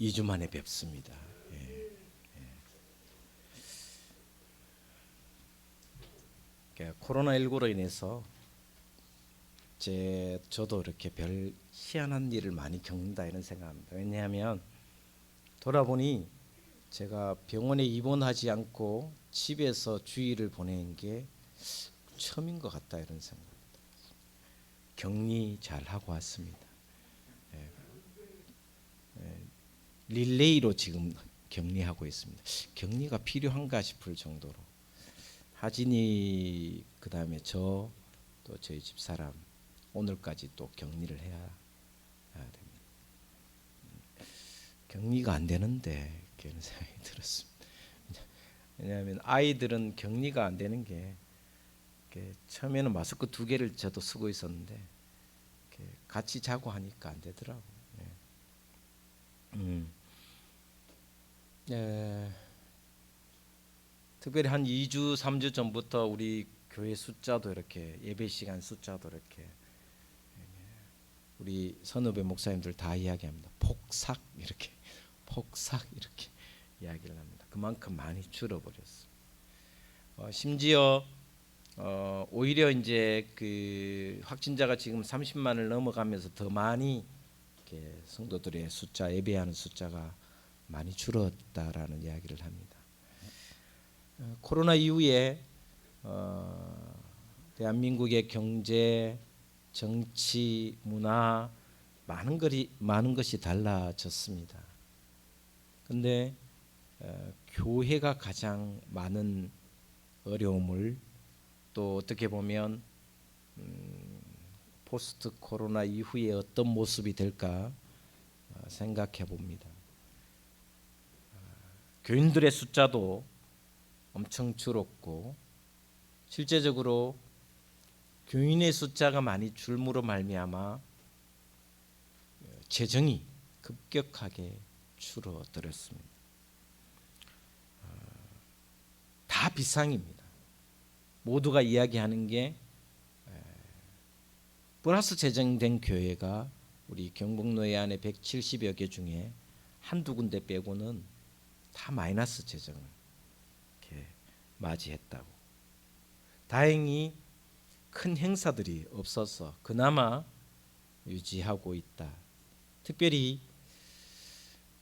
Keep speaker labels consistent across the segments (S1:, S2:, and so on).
S1: 2주 만에 뵙습니다. 예, 예. 코로나 19로 인해서 제 저도 이렇게 별 희한한 일을 많이 겪는다 이런 생각합니다. 왜냐하면 돌아보니 제가 병원에 입원하지 않고 집에서 주일을 보낸 게 처음인 것 같다 이런 생각입니다. 격리 잘 하고 왔습니다. 예. 예, 릴레이로 지금 격리하고 있습니다. 격리가 필요한가 싶을 정도로 하진이 그 다음에 저 또 저희 집 사람 오늘까지 또 격리를 해야, 됩니다. 음, 격리가 안 되는데 그런 생각이 들었습니다. 왜냐하면 아이들은 격리가 안 되는 게 처음에는 마스크 두 개를 저도 쓰고 있었는데 같이 자고 하니까 안 되더라고. 요 음. 예. 특별히 한 2주, 3주 전부터 우리 교회 숫자도 이렇게 예배 시간 숫자도 이렇게 예, 우리 선후배 목사님들 다 이야기합니다. 폭삭 이렇게 폭삭 이렇게 이야기를 합니다. 그만큼 많이 줄어버렸어. 어, 심지어 어, 오히려 이제 그 확진자가 지금 30만을 넘어가면서 더 많이 이렇게 성도들의 숫자 예배하는 숫자가 많이 줄었다라는 이야기를 합니다. 어, 코로나 이후에 어, 대한민국의 경제, 정치, 문화 많은 것이 많은 것이 달라졌습니다. 근데 어, 교회가 가장 많은 어려움을 또 어떻게 보면 음, 포스트 코로나 이후에 어떤 모습이 될까 어, 생각해 봅니다. 어, 교인들의 숫자도 엄청 줄었고 실제적으로 교인의 숫자가 많이 줄므로 말미암아 재정이 급격하게 줄어들었습니다. 어, 다 비상입니다. 모두가 이야기하는 게 플러스 재정된 교회가 우리 경북 노예 안에 170여 개 중에 한두 군데 빼고는 다 마이너스 재정을 이렇게 맞이했다고. 다행히 큰 행사들이 없어서 그나마 유지하고 있다. 특별히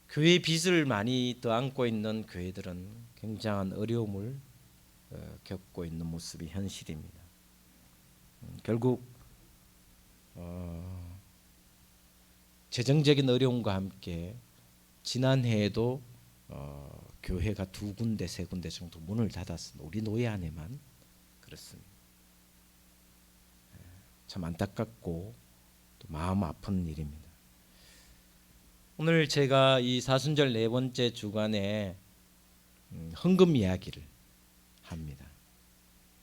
S1: 교회 빚을 많이 더 안고 있는 교회들은 굉장한 어려움을 어, 겪고 있는 모습이 현실입니다. 음, 결국 어, 재정적인 어려움과 함께 지난해에도 어, 교회가 두 군데 세 군데 정도 문을 닫았습니다. 우리 노예 안에만 그렇습니다. 예, 참 안타깝고 또 마음 아픈 일입니다. 오늘 제가 이 사순절 네 번째 주간에 음, 헌금 이야기를 합니다.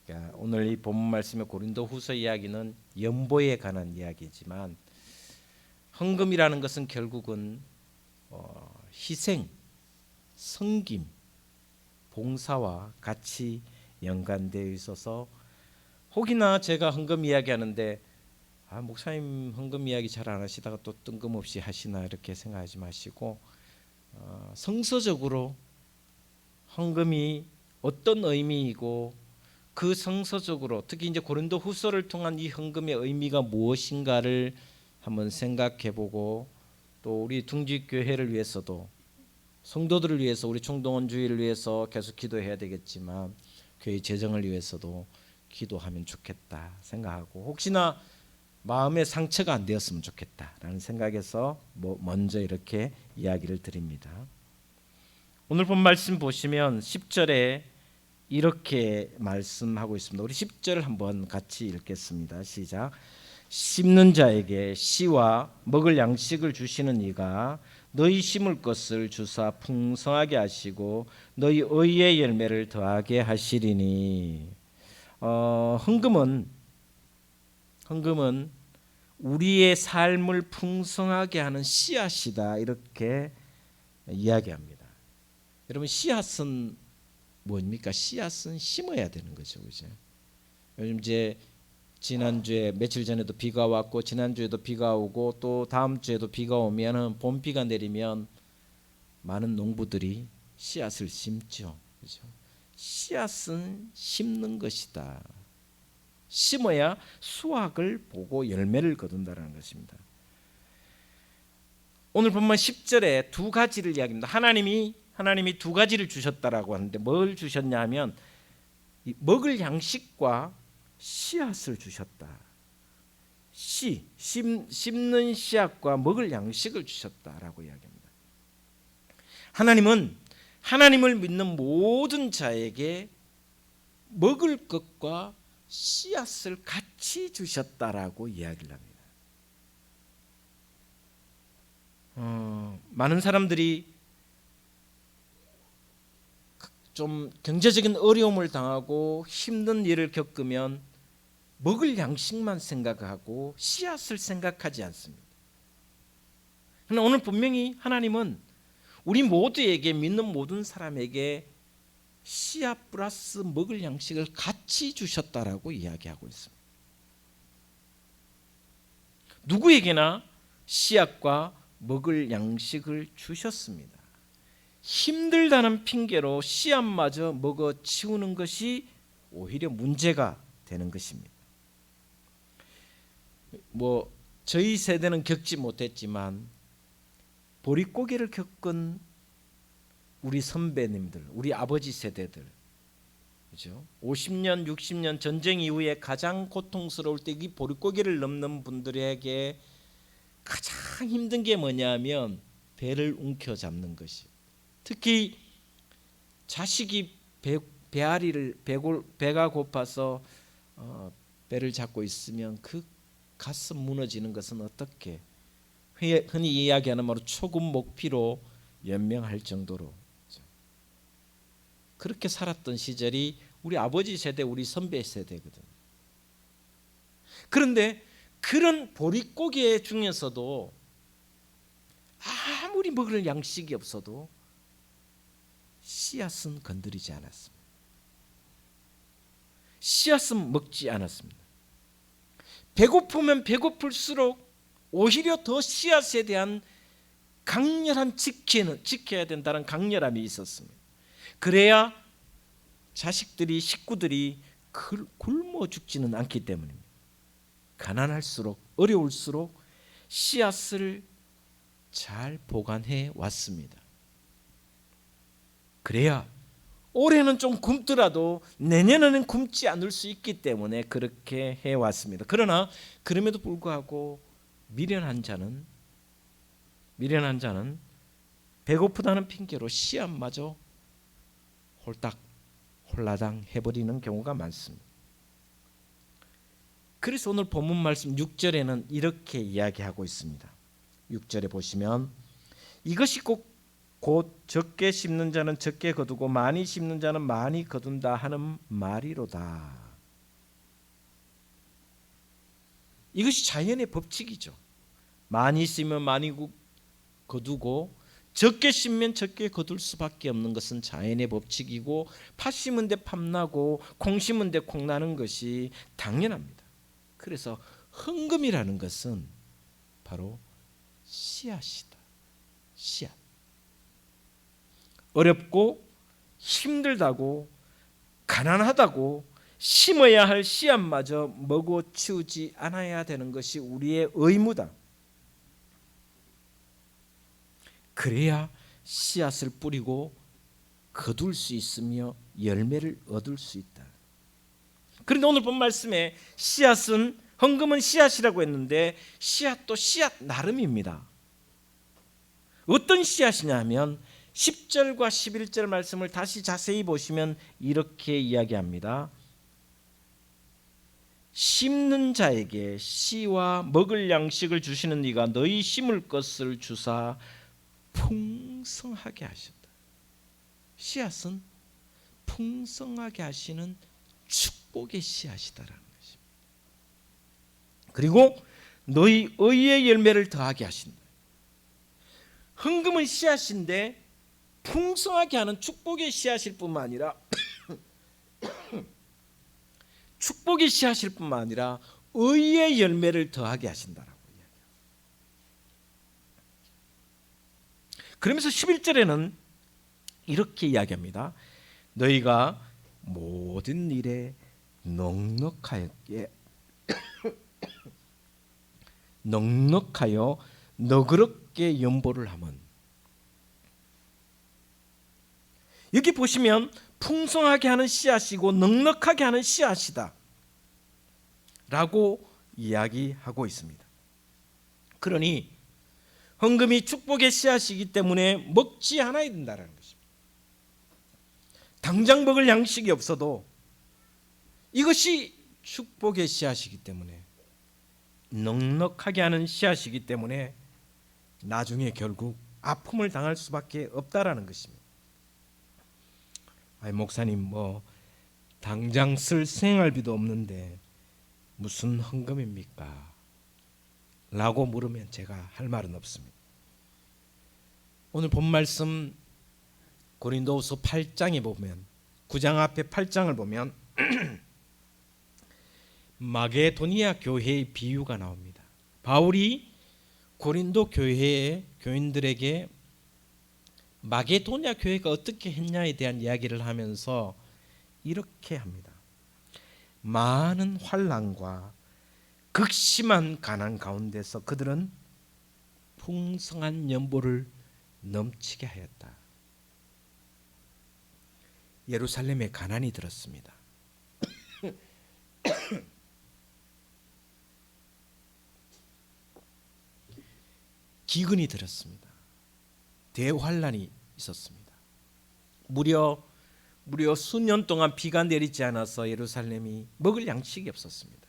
S1: 그러니까 오늘 이 본문 말씀의 고린도후서 이야기는 연보에 관한 이야기지만 헌금이라는 것은 결국은 어, 희생, 성김, 봉사와 같이 연관되어 있어서 혹이나 제가 헌금 이야기하는데 아, 목사님 헌금 이야기 잘 안 하시다가 또 뜬금없이 하시나 이렇게 생각하지 마시고 어, 성서적으로 헌금이 어떤 의미이고 그 성서적으로 특히 이제 고린도 후서를 통한 이 헌금의 의미가 무엇인가를 한번 생각해 보고 또 우리 둥지 교회를 위해서도 성도들을 위해서 우리 총동원 주의를 위해서 계속 기도해야 되겠지만 교회 재정을 위해서도 기도하면 좋겠다 생각하고 혹시나 마음의 상처가 안 되었으면 좋겠다라는 생각에서 뭐 먼저 이렇게 이야기를 드립니다. 오늘 본 말씀 보시면 10절에 이렇게 말씀하고 있습니다. 우리 10절 한번 같이 읽겠습니다. 시작. 심는 자에게 씨와 먹을 양식을 주시는 이가 너희 심을 것을 주사 풍성하게 하시고 너희 의의 열매를 더하게 하시리니 어, 헌금은 헌금은 우리의 삶을 풍성하게 하는 씨앗이다 이렇게 이야기합니다. 여러분 씨앗은 뭡니까? 씨앗은 심어야 되는 거죠, 그죠? 요즘 이제 지난주에 며칠 전에도 비가 왔고 지난주에도 비가 오고 또 다음 주에도 비가 오면은 봄비가 내리면 많은 농부들이 씨앗을 심죠. 그죠? 씨앗은 심는 것이다. 심어야 수확을 보고 열매를 거둔다는 것입니다. 오늘 본문 10절에 두 가지를 이야기합니다. 하나님이 하나님이 두 가지를 주셨다라고 하는데 뭘 주셨냐면 이 먹을 양식과 씨앗을 주셨다. 씨, 심, 심는 씨앗과 먹을 양식을 주셨다라고 이야기합니다. 하나님은 하나님을 믿는 모든 자에게 먹을 것과 씨앗을 같이 주셨다라고 이야기를 합니다. 어, 많은 사람들이 좀 경제적인 어려움을 당하고 힘든 일을 겪으면 먹을 양식만 생각하고 씨앗을 생각하지 않습니다. 그러나 오늘 분명히 하나님은 우리 모두에게 믿는 모든 사람에게 씨앗 플러스 먹을 양식을 같이 주셨다라고 이야기하고 있습니다. 누구에게나 씨앗과 먹을 양식을 주셨습니다. 힘들다는 핑계로 씨앗마저 먹어 치우는 것이 오히려 문제가 되는 것입니다. 뭐 저희 세대는 겪지 못했지만 보릿고개를 겪은 우리 선배님들, 우리 아버지 세대들, 그죠? 50년, 60년 전쟁 이후에 가장 고통스러울 때 이 보릿고개를 넘는 분들에게 가장 힘든 게 뭐냐면 배를 움켜 잡는 것이. 특히 자식이 배, 배앓이를 배골, 배가 고파서 어, 배를 잡고 있으면 그 가슴 무너지는 것은 어떻게 흔히 이야기하는 말로 초급 목피로 연명할 정도로 그렇게 살았던 시절이 우리 아버지 세대, 우리 선배 세대거든. 그런데 그런 보릿고개 중에서도 아무리 먹을 양식이 없어도 씨앗은 건드리지 않았습니다. 씨앗은 먹지 않았습니다. 배고프면 배고플수록 오히려 더 씨앗에 대한 강렬한 지키는 지켜야 된다는 강렬함이 있었습니다. 그래야 자식들이 식구들이 굶어 죽지는 않기 때문입니다. 가난할수록 어려울수록 씨앗을 잘 보관해 왔습니다. 그래야 올해는 좀 굶더라도 내년에는 굶지 않을 수 있기 때문에 그렇게 해 왔습니다. 그러나 그럼에도 불구하고 미련한 자는 미련한 자는 배고프다는 핑계로 씨앗마저 홀딱 홀라당 해버리는 경우가 많습니다. 그래서 오늘 본문 말씀 6절에는 이렇게 이야기하고 있습니다. 6절에 보시면 이것이 꼭 곧 적게 심는 자는 적게 거두고 많이 심는 자는 많이 거둔다 하는 말이로다. 이것이 자연의 법칙이죠. 많이 심으면 많이 거두고 적게 심면 적게 거둘 수밖에 없는 것은 자연의 법칙이고 팥 심은 데 팥나고 콩 심은 데 콩 나는 것이 당연합니다. 그래서 헌금이라는 것은 바로 씨앗이다. 씨앗. 어렵고 힘들다고 가난하다고 심어야 할 씨앗마저 먹어 치우지 않아야 되는 것이 우리의 의무다. 그래야 씨앗을 뿌리고 거둘 수 있으며 열매를 얻을 수 있다. 그런데 오늘 본 말씀에 씨앗은 헌금은 씨앗이라고 했는데 씨앗도 씨앗 나름입니다. 어떤 씨앗이냐면 10절과 11절 말씀을 다시 자세히 보시면 이렇게 이야기합니다. 심는 자에게 씨와 먹을 양식을 주시는 이가 너희 심을 것을 주사 풍성하게 하셨다. 씨앗은 풍성하게 하시는 축복의 씨앗이다라는 것입니다. 그리고 너희 의의 열매를 더하게 하신다. 흥금은 씨앗인데 풍성하게 하는 축복의 씨앗일 뿐만 아니라 축복의 씨앗일 뿐만 아니라 의의 열매를 더하게 하신다라고 이야기합니다. 그러면서 11절에는 이렇게 이야기합니다. 너희가 모든 일에 넉넉하게 넉넉하여 너그럽게 연보를 하면 여기 보시면 풍성하게 하는 씨앗이고 넉넉하게 하는 씨앗이다. 라고 이야기하고 있습니다. 그러니 헌금이 축복의 씨앗이기 때문에 먹지 않아야 된다는 것입니다. 당장 먹을 양식이 없어도 이것이 축복의 씨앗이기 때문에 넉넉하게 하는 씨앗이기 때문에 나중에 결국 아픔을 당할 수밖에 없다라는 것입니다. 아이 목사님 뭐 당장 쓸 생활비도 없는데 무슨 헌금입니까? 라고 물으면 제가 할 말은 없습니다. 오늘 본 말씀 고린도후서 8장에 보면 9장 앞에 8장을 보면 마게도니아 교회의 비유가 나옵니다. 바울이 고린도 교회의 교인들에게 마게도니아 교회가 어떻게 했냐에 대한 이야기를 하면서 이렇게 합니다. 많은 환란과 극심한 가난 가운데서 그들은 풍성한 연보를 넘치게 하였다. 예루살렘에 가난이 들었습니다. 기근이 들었습니다. 대환란이 있었습니다. 무려 무려 수년 동안 비가 내리지 않아서 예루살렘이 먹을 양식이 없었습니다.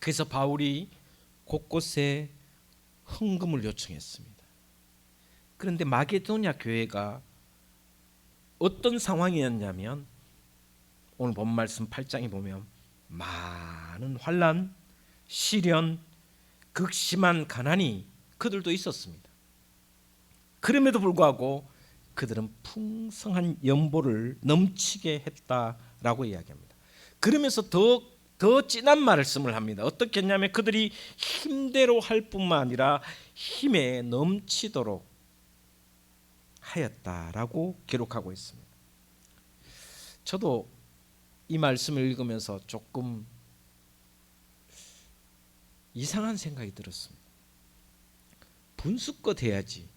S1: 그래서 바울이 곳곳에 헌금을 요청했습니다. 그런데 마게도냐 교회가 어떤 상황이었냐면 오늘 본 말씀 8장에 보면 많은 환란, 시련, 극심한 가난이 그들도 있었습니다. 그럼에도 불구하고 그들은 풍성한 연보를 넘치게 했다라고 이야기합니다. 그러면서 더, 더 진한 말씀을 합니다. 어떻게 했냐면 그들이 힘대로 할 뿐만 아니라 힘에 넘치도록 하였다라고 기록하고 있습니다. 저도 이 말씀을 읽으면서 조금 이상한 생각이 들었습니다. 분수껏 해야지.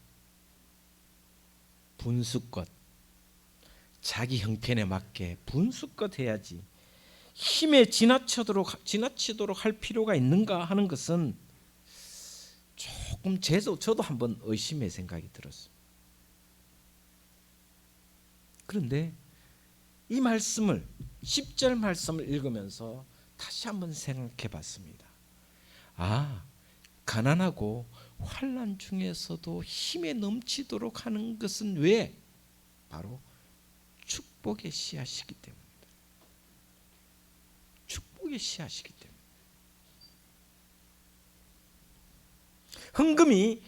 S1: 분수껏 자기 형편에 맞게 분수껏 해야지. 힘에 지나치도록 지나치도록 할 필요가 있는가 하는 것은 조금 제도 저도 한번 의심의 생각이 들었습니다. 그런데 이 말씀을 10절 말씀을 읽으면서 다시 한번 생각해 봤습니다. 아, 가난하고 환란 중에서도 힘에 넘치도록 하는 것은 왜? 바로 축복의 씨앗이기 때문이다. 축복의 씨앗이기 때문에. 헌금이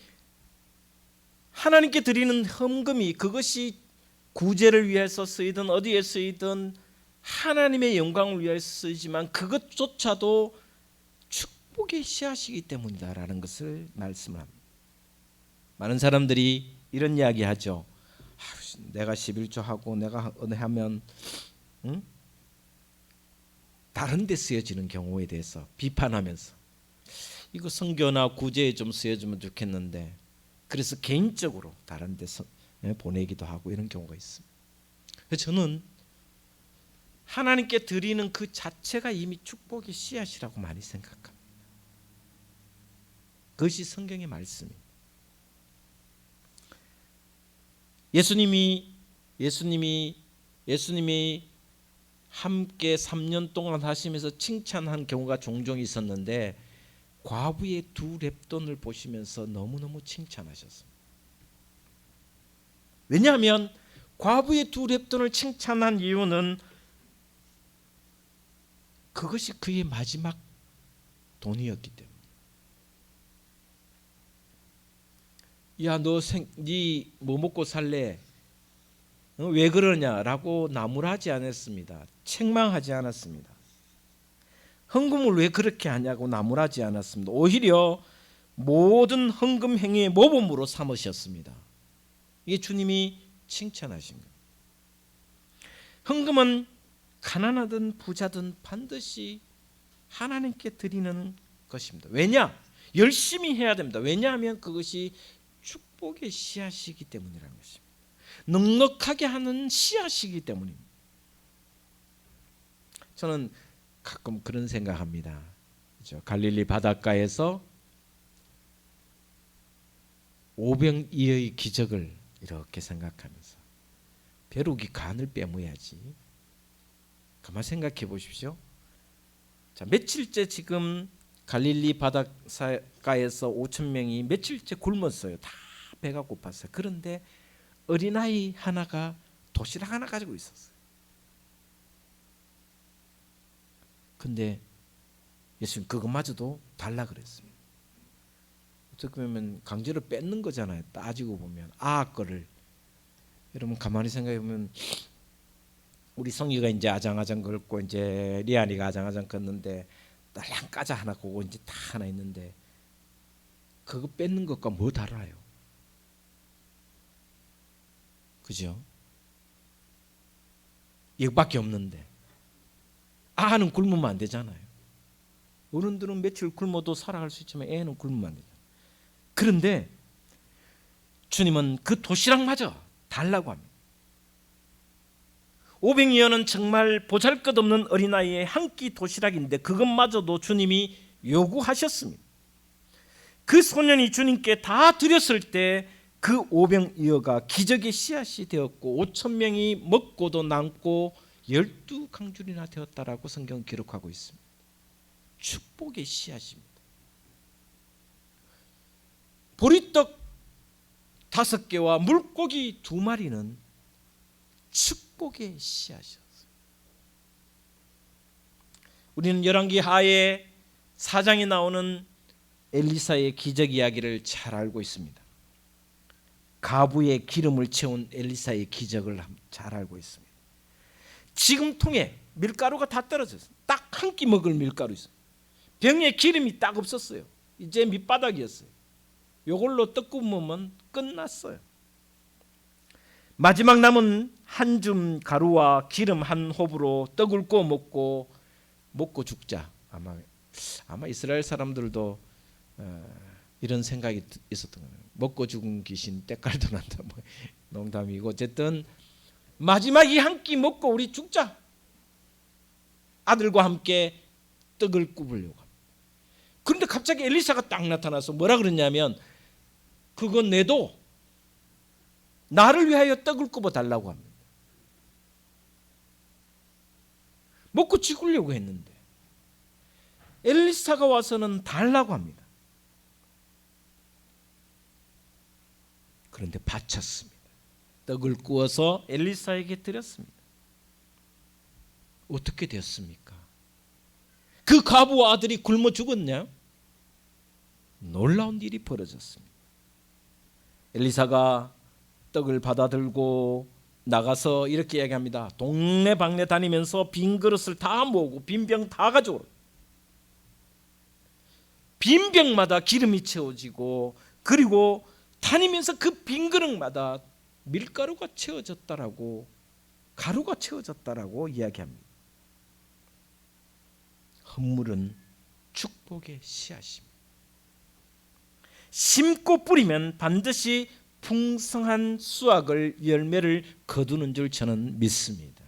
S1: 하나님께 드리는 헌금이 그것이 구제를 위해서 쓰이든 어디에 쓰이든 하나님의 영광을 위해서 쓰이지만 그것조차도 축복의 씨앗이기 때문이다라는 것을 말씀을 합니다. 많은 사람들이 이런 이야기 하죠. 아, 내가 11조 하고 내가 은혜하면 응? 다른 데 쓰여지는 경우에 대해서 비판하면서 이거 성교나 구제에 좀 쓰여주면 좋겠는데 그래서 개인적으로 다른 데 보내기도 하고 이런 경우가 있습니다. 저는 하나님께 드리는 그 자체가 이미 축복의 씨앗이라고 많이 생각합니다. 그것이 성경의 말씀입니다. 예수님이 예수님이 예수님이 함께 3년 동안 하시면서 칭찬한 경우가 종종 있었는데 과부의 두 랩돈을 보시면서 너무너무 칭찬하셨습니다. 왜냐하면 과부의 두 랩돈을 칭찬한 이유는 그것이 그의 마지막 돈이었기 때문에. 야, 너생네뭐 먹고 살래? 어, 왜 그러냐라고 나무라지 않았습니다. 책망하지 않았습니다. 헌금을 왜 그렇게 하냐고 나무라지 않았습니다. 오히려 모든 헌금 행위의 모범으로 삼으셨습니다. 이게 주님이 칭찬하신 거예요. 헌금은 가난하든 부자든 반드시 하나님께 드리는 것입니다. 왜냐? 열심히 해야 됩니다. 왜냐하면 그것이 축복의 씨앗이기 때문이라는 것입니다. 넉넉하게 하는 씨앗이기 때문입니다. 저는 가끔 그런 생각합니다. 그죠? 갈릴리 바닷가에서 오병이어의 기적을 이렇게 생각하면서 벼룩이 간을 빼모야지. 가만 생각해 보십시오. 자 며칠째 지금 갈릴리 바닷가에서 5천 명이 며칠째 굶었어요. 다 배가 고팠어요. 그런데 어린아이 하나가 도시락 하나 가지고 있었어요. 근데 예수님 그것마저도 달라 그랬습니다. 어떻게 보면 강제로 뺏는 거잖아요. 따지고 보면 아 거를 여러분 가만히 생각해 보면 우리 성희가 이제 아장아장 걷고 이제 리안이가 아장아장 걷는데 딸랑 까자 하나 그거 이제 다 하나 있는데 그거 뺏는 것과 뭐 달라요? 그죠? 이거밖에 없는데 아는 굶으면 안 되잖아요. 어른들은 며칠 굶어도 살아갈 수 있지만 애는 굶으면 안 되잖아요. 그런데 주님은 그 도시락마저 달라고 합니다. 오병이어는 정말 보잘것없는 어린아이의 한 끼 도시락인데 그것마저도 주님이 요구하셨습니다. 그 소년이 주님께 다 드렸을 때 그 오병이어가 기적의 씨앗이 되었고 5천 명이 먹고도 남고 열두 강줄이나 되었다라고 성경 기록하고 있습니다. 축복의 씨앗입니다. 보리떡 다섯 개와 물고기 두 마리는 축복의 씨앗이었어요. 우리는 열왕기 하에 사장에 나오는 엘리사의 기적 이야기를 잘 알고 있습니다. 가부의 기름을 채운 엘리사의 기적을 잘 알고 있습니다. 지금 통에 밀가루가 다 떨어졌어요. 딱 한 끼 먹을 밀가루 있어요. 병에 기름이 딱 없었어요. 이제 밑바닥이었어요. 요걸로 떡 구우면 끝났어요. 마지막 남은 한 줌 가루와 기름 한 홉으로 떡을 구워 먹고 먹고 죽자. 아마 아마 이스라엘 사람들도 어, 이런 생각이 있었던 거예요. 먹고 죽은 귀신 때깔도 난다. 뭐 농담이고 어쨌든 마지막 이 한 끼 먹고 우리 죽자. 아들과 함께 떡을 합니다. 그런데 갑자기 엘리사가 딱 나타나서 뭐라 그러냐면 그건 내도 나를 위하여 떡을 굽어 달라고 합니다. 먹고 죽으려고 했는데 엘리사가 와서는 달라고 합니다. 그런데 바쳤습니다. 떡을 구워서 엘리사에게 드렸습니다. 어떻게 되었습니까? 그 가부와 아들이 굶어 죽었냐? 놀라운 일이 벌어졌습니다. 엘리사가 떡을 받아들고 나가서 이렇게 이야기합니다. 동네 방네 다니면서 빈 그릇을 다 모으고 빈 병 다 가져오라. 빈 병마다 기름이 채워지고 그리고 다니면서 그 빈 그릇마다 밀가루가 채워졌다라고 가루가 채워졌다라고 이야기합니다. 헌물은 축복의 씨앗입니다. 심고 뿌리면 반드시 풍성한 수확을 열매를 거두는 줄 저는 믿습니다.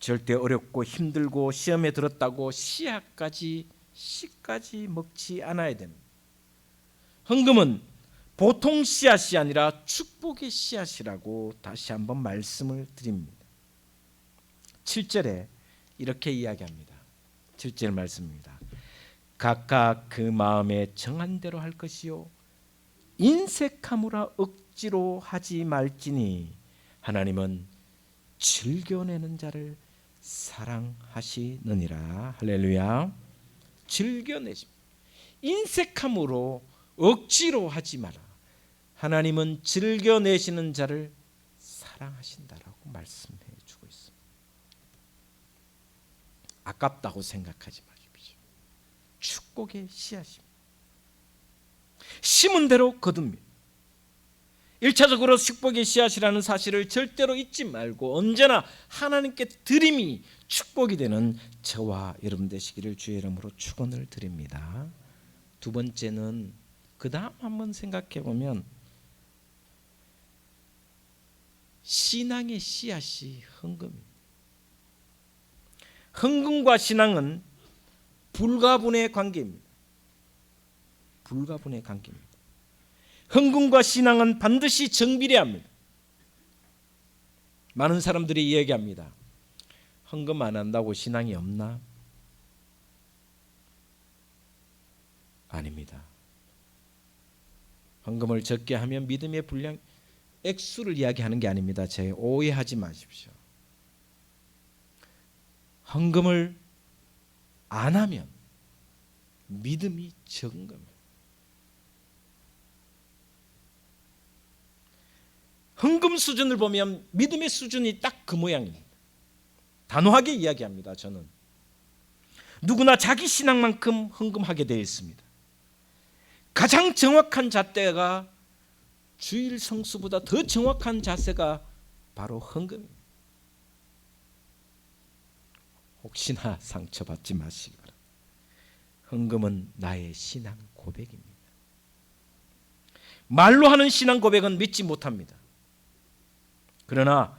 S1: 절대 어렵고 힘들고 시험에 들었다고 씨앗까지 씨까지 먹지 않아야 됩니다. 헌금은 보통 씨앗이 아니라 축복의 씨앗이라고 다시 한번 말씀을 드립니다. 7절에 이렇게 이야기합니다. 7절 말씀입니다. 각각 그 마음에 정한 대로 할 것이요 인색함으로 억지로 하지 말지니 하나님은 즐겨내는 자를 사랑하시느니라 할렐루야 즐겨내심 인색함으로 억지로 하지 마라 하나님은 즐겨내시는 자를 사랑하신다라고 말씀해 주고 있습니다 아깝다고 생각하지 마십시오 축복의 씨앗입니다 심은 대로 거둡니다. 일차적으로 축복의 씨앗이라는 사실을 절대로 잊지 말고 언제나 하나님께 드림이 축복이 되는 저와 여러분 되시기를 주의 이름으로 축원을 드립니다. 두 번째는 그 다음 한번 생각해 보면 신앙의 씨앗이 헌금입니다. 헌금과 신앙은 불가분의 관계입니다. 불가분의 관계입니다. 헌금과 신앙은 반드시 정비례 합니다. 많은 사람들이 이야기합니다. 헌금 안 한다고 신앙이 없나? 아닙니다. 헌금을 적게 하면 믿음의 분량 액수를 이야기하는 게 아닙니다. 제 오해하지 마십시오. 헌금을 안 하면 믿음이 적은 겁니다. 헌금 수준을 보면 믿음의 수준이 딱 그 모양입니다. 단호하게 이야기합니다. 저는 누구나 자기 신앙만큼 헌금하게 되어 있습니다. 가장 정확한 잣대가 주일 성수보다 더 정확한 자세가 바로 헌금입니다. 혹시나 상처받지 마시기 바랍니다. 헌금은 나의 신앙 고백입니다. 말로 하는 신앙 고백은 믿지 못합니다. 그러나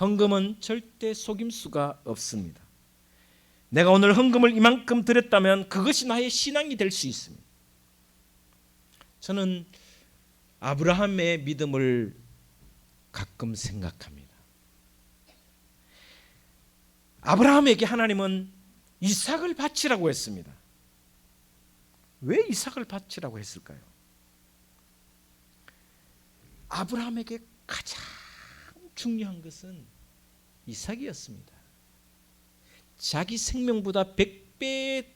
S1: 헌금은 절대 속임수가 없습니다. 내가 오늘 헌금을 이만큼 드렸다면 그것이 나의 신앙이 될 수 있습니다. 저는 아브라함의 믿음을 가끔 생각합니다. 아브라함에게 하나님은 이삭을 바치라고 했습니다. 왜 이삭을 바치라고 했을까요? 아브라함에게 가장 중요한 것은 이삭이었습니다. 자기 생명보다 100배 더 기준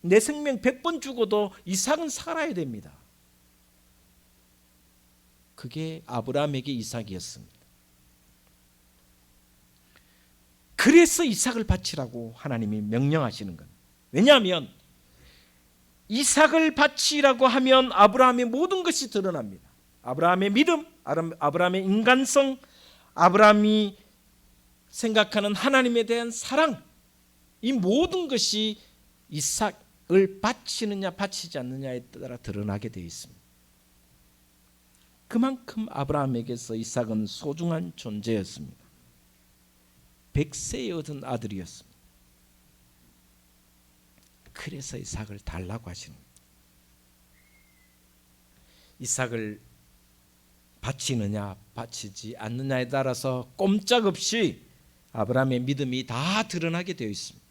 S1: 내 생명 100번 죽어도 이삭은 살아야 됩니다. 그게 아브라함에게 이삭이었습니다. 그래서 이삭을 바치라고 하나님이 명령하시는 것. 왜냐하면 이삭을 바치라고 하면 아브라함의 모든 것이 드러납니다. 아브라함의 믿음, 아브라함의 인간성, 아브라함이 생각하는 하나님에 대한 사랑, 이 모든 것이 이삭을 바치느냐 바치지 않느냐에 따라 드러나게 되어 있습니다. 그만큼 아브라함에게서 이삭은 소중한 존재였습니다. 백세에 얻은 아들이었습니다. 그래서 이삭을 달라고 하시는. 이삭을 바치느냐 바치지 않느냐에 따라서 꼼짝없이 아브라함의 믿음이 다 드러나게 되어 있습니다.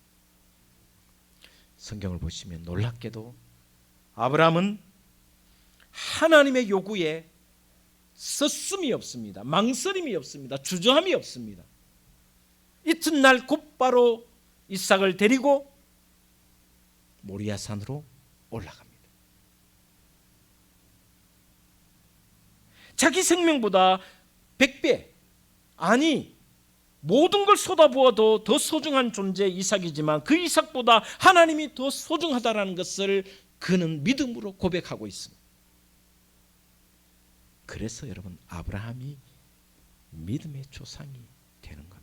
S1: 성경을 보시면 놀랍게도 아브라함은 하나님의 요구에 서슴이 없습니다. 망설임이 없습니다. 주저함이 없습니다. 이튿날 곧바로 이삭을 데리고 모리아산으로 올라갑니다. 자기 생명보다 100배 아니 모든 걸 쏟아부어도 더 소중한 존재 이삭이지만 그 이삭보다 하나님이 더 소중하다라는 것을 그는 믿음으로 고백하고 있습니다. 그래서 여러분 아브라함이 믿음의 조상이 되는 겁니다.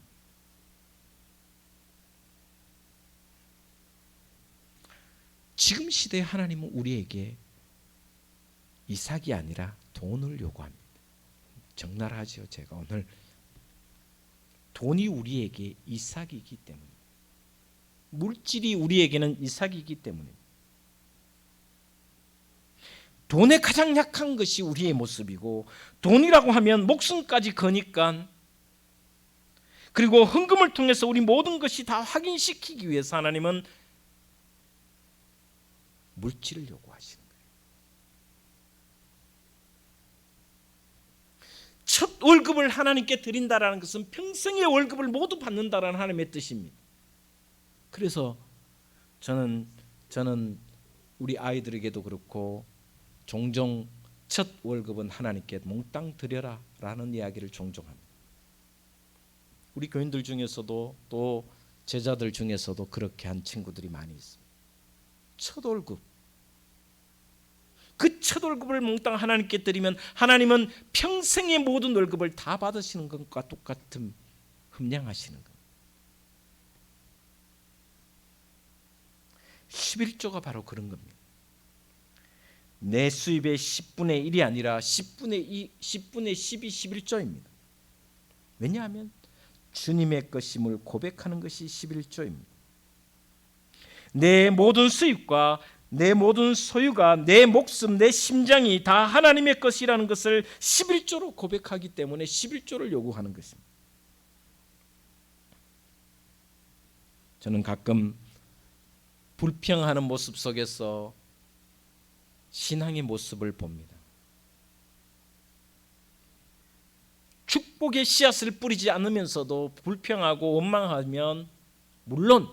S1: 지금 시대에 하나님은 우리에게 이삭이 아니라 돈을 요구합니다. 적나라하죠. 제가 오늘 돈이 우리에게 이삭이기 때문에 물질이 우리에게는 이삭이기 때문에 돈에 가장 약한 것이 우리의 모습이고 돈이라고 하면 목숨까지 거니까 그리고 헌금을 통해서 우리 모든 것이 다 확인시키기 위해서 하나님은 물질을 요구하시는 거예요. 첫 월급을 하나님께 드린다라는 것은 평생의 월급을 모두 받는다라는 하나님의 뜻입니다. 그래서 저는 저는 우리 아이들에게도 그렇고 종종 첫 월급은 하나님께 몽땅 드려라라는 이야기를 종종 합니다. 우리 교인들 중에서도 또 제자들 중에서도 그렇게 한 친구들이 많이 있습니다. 첫 월급 그 첫 월급을 몽땅 하나님께 드리면 하나님은 평생의 모든 월급을 다 받으시는 것과 똑같은 흠량하시는 것. 11조가 바로 그런 겁니다. 내 수입의 10분의 1이 아니라 10분의 2, 10분의 10이 11조입니다. 왜냐하면 주님의 것임을 고백하는 것이 11조입니다. 내 모든 수입과 내 모든 소유가 내 목숨, 내 심장이 다 하나님의 것이라는 것을 11조로 고백하기 때문에 11조를 요구하는 것입니다. 저는 가끔 불평하는 모습 속에서 신앙의 모습을 봅니다. 축복의 씨앗을 뿌리지 않으면서도 불평하고 원망하면 물론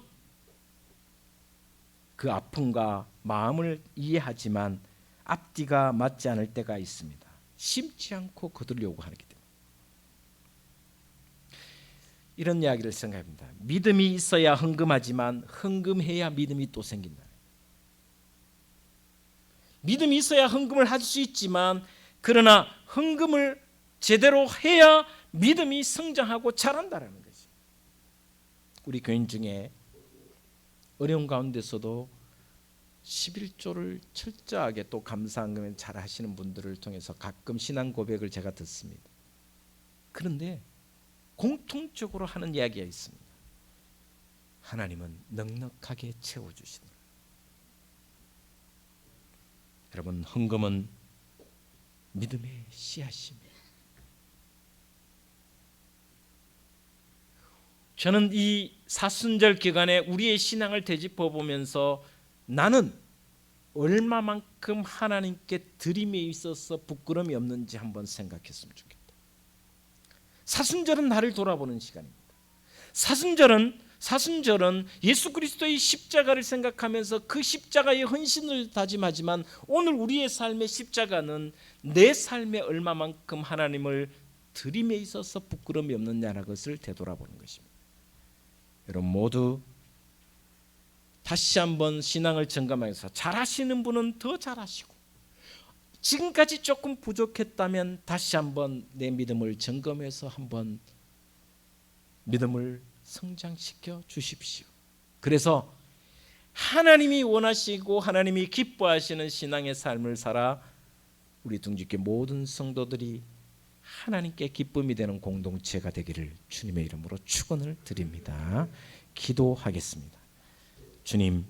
S1: 그 아픔과 마음을 이해하지만 앞뒤가 맞지 않을 때가 있습니다. 심지 않고 그들을 요구하기 때문에 이런 이야기를 생각합니다. 믿음이 있어야 흥금하지만 흥금해야 믿음이 또 생긴다. 믿음이 있어야 흥금을 할 수 있지만 그러나 흥금을 제대로 해야 믿음이 성장하고 자란다라는 거죠. 우리 교인 중에 어려운 가운데서도 11조를 철저하게 또 감사한금을 잘 하시는 분들을 통해서 가끔 신앙 고백을 제가 듣습니다. 그런데 공통적으로 하는 이야기가 있습니다. 하나님은 넉넉하게 채워 주시더라. 여러분 헌금은 믿음의 씨앗입니다. 저는 이 사순절 기간에 우리의 신앙을 되짚어 보면서 나는 얼마만큼 하나님께 드림에 있어서 부끄러움이 없는지 한번 생각했으면 좋겠다. 사순절은 나를 돌아보는 시간입니다. 사순절은 사순절은 예수 그리스도의 십자가를 생각하면서 그 십자가의 헌신을 다짐하지만 오늘 우리의 삶의 십자가는 내 삶에 얼마만큼 하나님을 드림에 있어서 부끄러움이 없느냐는 것을 되돌아보는 것입니다. 여러분 모두 다시 한번 신앙을 점검해서 잘하시는 분은 더 잘하시고 지금까지 조금 부족했다면 다시 한번 내 믿음을 점검해서 한번 믿음을 성장시켜 주십시오. 그래서 하나님이 원하시고 하나님이 기뻐하시는 신앙의 삶을 살아 우리 둥지교 모든 성도들이 하나님께 기쁨이 되는 공동체가 되기를 주님의 이름으로 축원을 드립니다. 기도하겠습니다. 주님